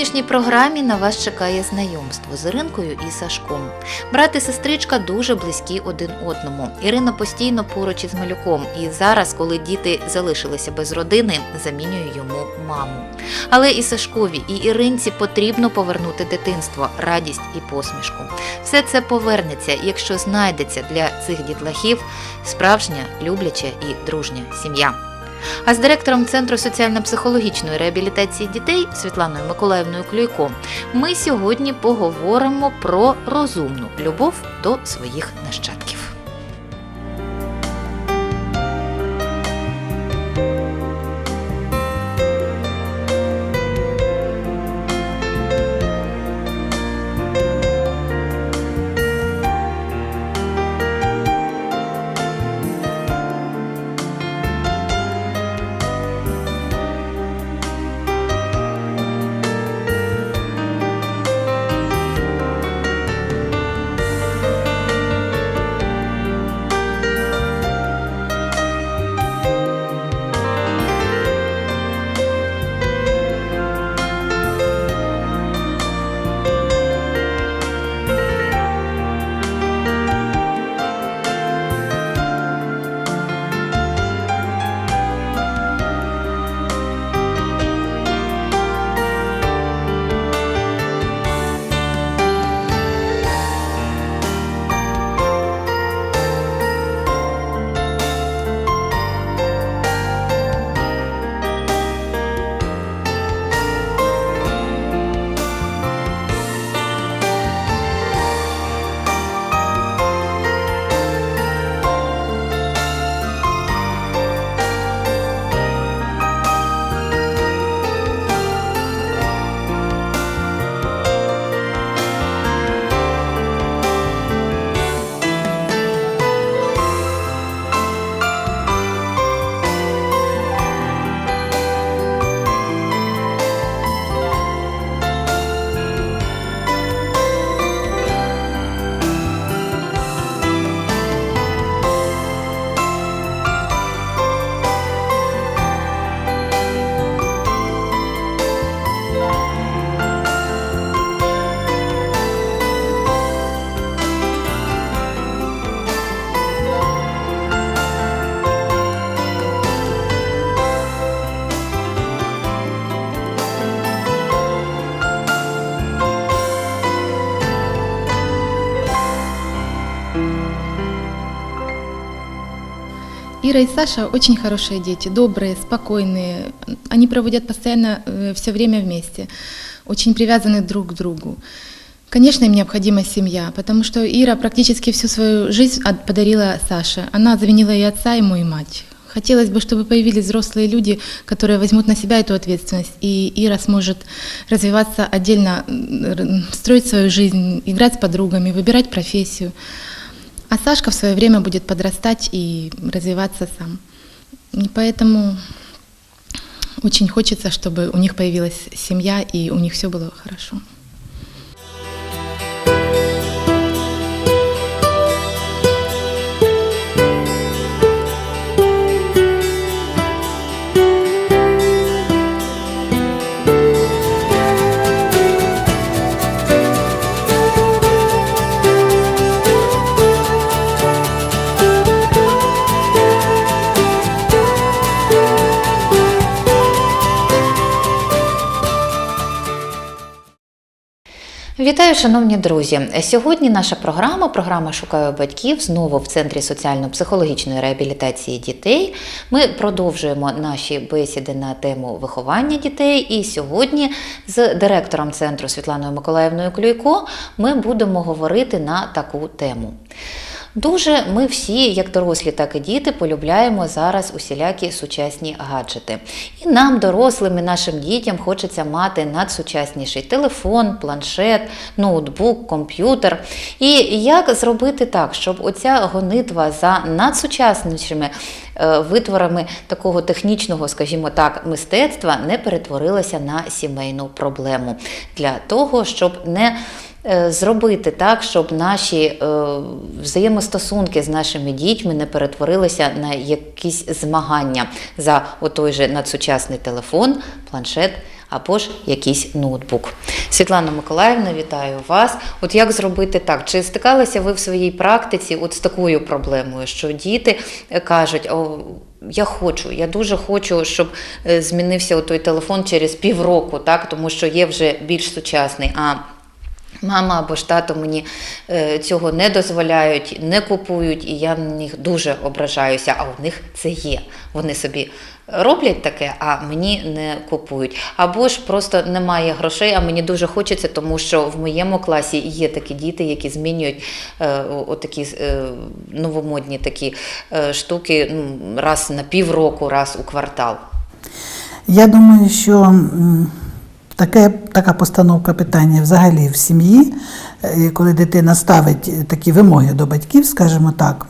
сьогоднішній програмі на вас чекає знайомство з Іринкою і Сашком. Брат і сестричка дуже близькі один одному. Ірина постійно поруч із малюком, і зараз, коли діти залишилися без родини, замінює йому маму. Але і Сашкові, і Іринці потрібно повернути дитинство, радість і посмішку. Все це повернеться, якщо знайдеться для цих дітлахів справжня, любляча і дружня сім'я. А з директором Центру соціально-психологічної реабілітації дітей Світланою Миколаївною Клюйко ми сьогодні поговоримо про розумну любов до своїх нащадків. Ира и Саша очень хорошие дети, добрые, спокойные. Они проводят постоянно все время вместе, очень привязаны друг к другу. Конечно, им необходима семья, потому что Ира практически всю свою жизнь подарила Саше. Она заменила и отца, и мою мать. Хотелось бы, чтобы появились взрослые люди, которые возьмут на себя эту ответственность, и Ира сможет развиваться отдельно, строить свою жизнь, играть с подругами, выбирать профессию. А Сашка в свое время будет подрастать и развиваться сам. И поэтому очень хочется, чтобы у них появилась семья и у них все было хорошо. Вітаю, шановні друзі! Сьогодні наша програма, програма Шукаю батьків знову в Центрі соціально-психологічної реабілітації дітей. Ми продовжуємо наші бесіди на тему виховання дітей. І сьогодні з директором центру Світланою Миколаївною Клюйко ми будемо говорити на таку тему. Дуже ми всі, як дорослі, так і діти, полюбляємо зараз усілякі сучасні гаджети. І нам, дорослим, і нашим дітям, хочеться мати надсучасніший телефон, планшет, ноутбук, комп'ютер. І як зробити так, щоб оця гонитва за надсучаснішими е, витворами такого технічного, скажімо так, мистецтва не перетворилася на сімейну проблему для того, щоб не зробити так, щоб наші е, взаємостосунки з нашими дітьми не перетворилися на якісь змагання за отой же надсучасний телефон, планшет або ж якийсь ноутбук. Світлана Миколаївна, вітаю вас. От як зробити так? Чи стикалися ви в своїй практиці от з такою проблемою, що діти е, кажуть, о, я хочу, я дуже хочу, щоб е, змінився той телефон через півроку, так, тому що є вже більш сучасний. А Мама або ж тато мені е, цього не дозволяють, не купують, і я на них дуже ображаюся. А у них це є. Вони собі роблять таке, а мені не купують. Або ж просто немає грошей, а мені дуже хочеться, тому що в моєму класі є такі діти, які змінюють е, отакі е, новомодні такі штуки ну, раз на півроку, раз у квартал. Я думаю, що таке, така постановка питання взагалі в сім'ї, е, коли дитина ставить такі вимоги до батьків, скажімо так,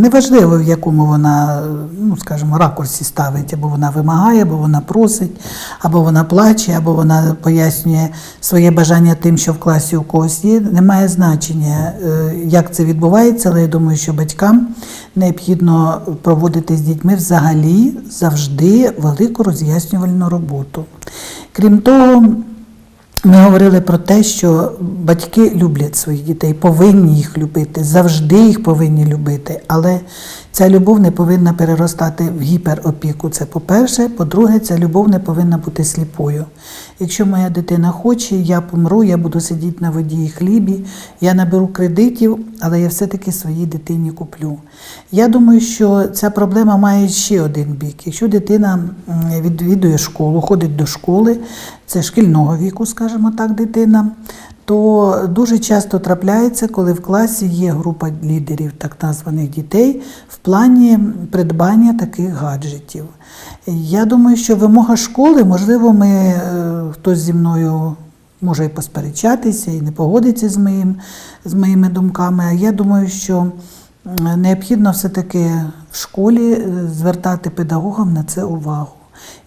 неважливо в якому вона, ну скажімо, ракурсі ставить, або вона вимагає, або вона просить, або вона плаче, або вона пояснює своє бажання тим, що в класі у когось є. Немає значення, е, як це відбувається, але я думаю, що батькам необхідно проводити з дітьми взагалі завжди велику роз'яснювальну роботу. Крім того, ми говорили про те, що батьки люблять своїх дітей, повинні їх любити, завжди їх повинні любити. Але ця любов не повинна переростати в гіперопіку. Це по-перше. По-друге, ця любов не повинна бути сліпою. Якщо моя дитина хоче, я помру, я буду сидіти на воді і хлібі, я наберу кредитів, але я все-таки своїй дитині куплю. Я думаю, що ця проблема має ще один бік. Якщо дитина відвідує школу, ходить до школи, це шкільного віку, скажімо так, дитина, то дуже часто трапляється, коли в класі є група лідерів, так названих дітей, в плані придбання таких гаджетів. Я думаю, що вимога школи, можливо, ми е, хтось зі мною може і посперечатися, і не погодиться з, моїм, з моїми думками. А я думаю, що необхідно все-таки в школі е, звертати педагогам на це увагу.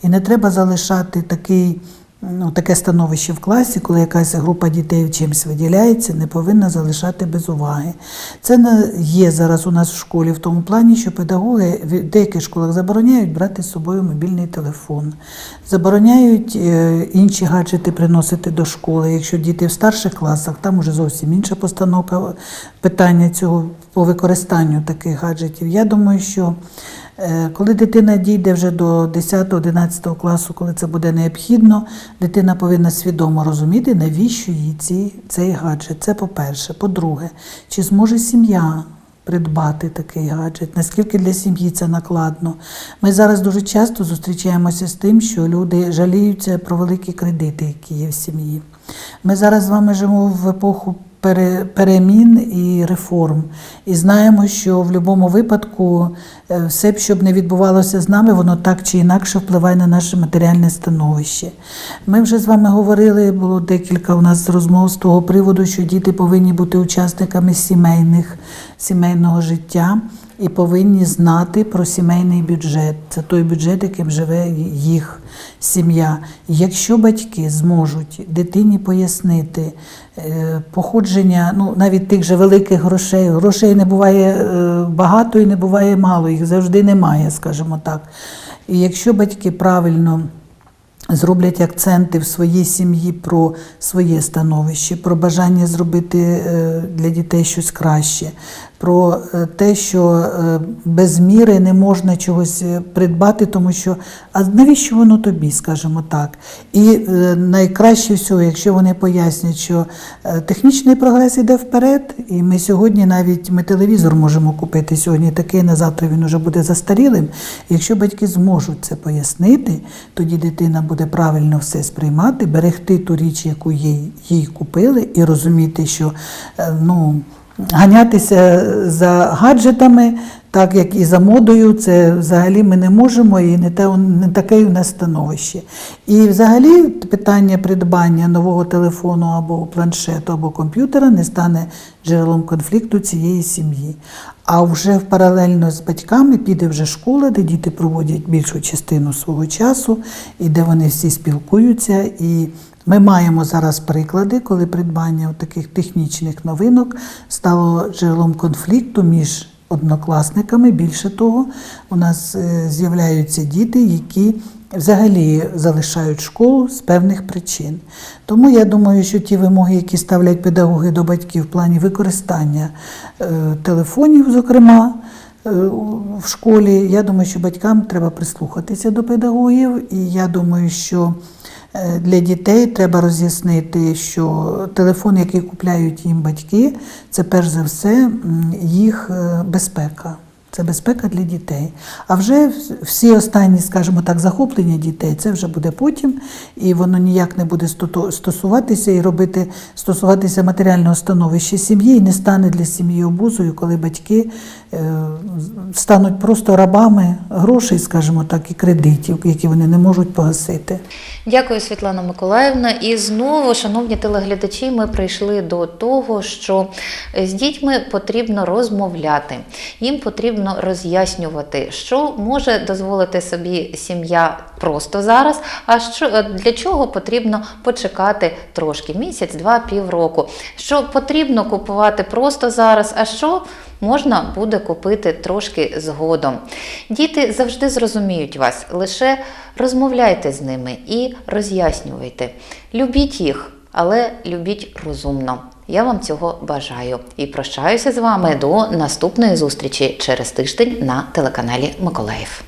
І не треба залишати такий, ну, таке становище в класі, коли якась група дітей чимось виділяється, не повинна залишати без уваги. Це є зараз у нас в школі в тому плані, що педагоги в деяких школах забороняють брати з собою мобільний телефон, забороняють е, інші гаджети приносити до школи. Якщо діти в старших класах, там уже зовсім інша постановка питання цього по використанню таких гаджетів. Я думаю, що Коли дитина дійде вже до 10-11 класу, коли це буде необхідно, дитина повинна свідомо розуміти, навіщо їй ці, цей гаджет. Це по-перше. По-друге, чи зможе сім'я придбати такий гаджет, наскільки для сім'ї це накладно. Ми зараз дуже часто зустрічаємося з тим, що люди жаліються про великі кредити, які є в сім'ї. Ми зараз з вами живемо в епоху перемін і реформ. І знаємо, що в будь-якому випадку е, все, що б не відбувалося з нами, воно так чи інакше впливає на наше матеріальне становище. Ми вже з вами говорили, було декілька у нас розмов з того приводу, що діти повинні бути учасниками сімейних, сімейного життя і повинні знати про сімейний бюджет. Це той бюджет, яким живе їх сім'я. Якщо батьки зможуть дитині пояснити е, походження, ну навіть тих же великих грошей, грошей не буває е, багато і не буває мало, їх завжди немає, скажімо так. І якщо батьки правильно зроблять акценти в своїй сім'ї про своє становище, про бажання зробити е, для дітей щось краще, про е, те, що е, без міри не можна чогось е, придбати, тому що а навіщо воно тобі, скажімо так. І найкраще всього, якщо вони пояснять, що технічний прогрес іде вперед, і ми сьогодні навіть ми телевізор можемо купити сьогодні такий, на завтра він вже буде застарілим. Якщо батьки зможуть це пояснити, тоді дитина буде правильно все сприймати, берегти ту річ, яку їй, їй купили, і розуміти, що ну, ганятися за гаджетами, так як і за модою, це взагалі ми не можемо і не, те, не таке у нас становище. І взагалі питання придбання нового телефону або планшету, або комп'ютера не стане джерелом конфлікту цієї сім'ї. А вже паралельно з батьками піде вже школа, де діти проводять більшу частину свого часу, і де вони всі спілкуються. І ми маємо зараз приклади, коли придбання таких технічних новинок стало джерелом конфлікту між однокласниками. Більше того, у нас е, з'являються діти, які взагалі залишають школу з певних причин. Тому я думаю, що ті вимоги, які ставлять педагоги до батьків в плані використання е, телефонів, зокрема, е, в школі, я думаю, що батькам треба прислухатися до педагогів, і я думаю, що для дітей треба роз'яснити, що телефон, який купляють їм батьки, це перш за все їх е, безпека. Це безпека для дітей. А вже всі останні, скажімо так, захоплення дітей, це вже буде потім, і воно ніяк не буде стосуватися і робити стосуватися матеріального становища сім'ї, і не стане для сім'ї обузою, коли батьки е, стануть просто рабами грошей, скажімо так, і кредитів, які вони не можуть погасити. Дякую, Світлана Миколаївна. І знову, шановні телеглядачі, ми прийшли до того, що з дітьми потрібно розмовляти, їм потрібно роз'яснювати, що може дозволити собі сім'я просто зараз, а що для чого потрібно почекати трошки місяць, два, півроку. Що потрібно купувати просто зараз, а що можна буде купити трошки згодом. Діти завжди зрозуміють вас, лише розмовляйте з ними і роз'яснювайте. Любіть їх, але любіть розумно. Я вам цього бажаю і прощаюся з вами до наступної зустрічі через тиждень на телеканалі Миколаїв.